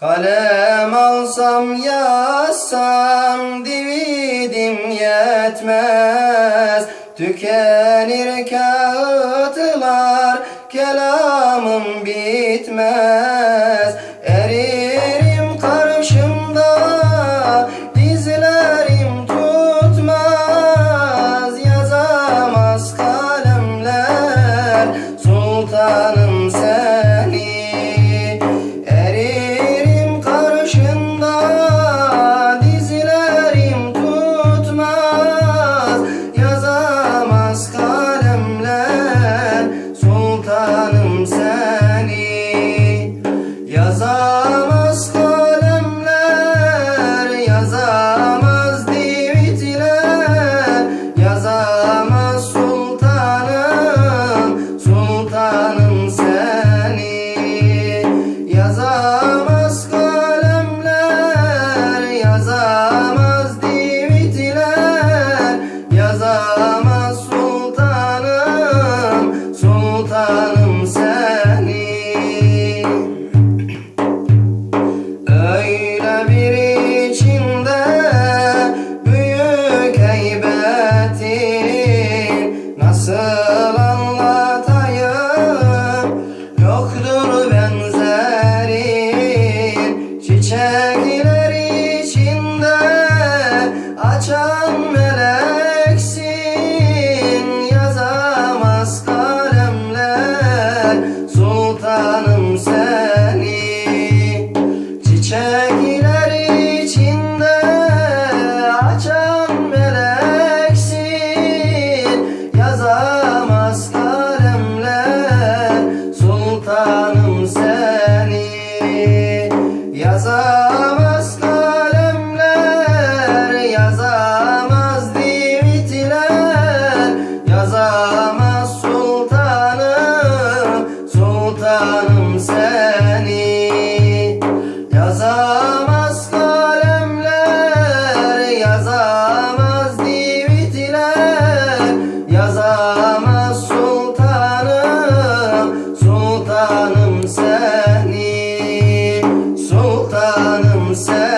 Kalem alsam yazsam dividim yetmez. Tükenir kağıtlar kelamım bitmez sultanım. canım sen.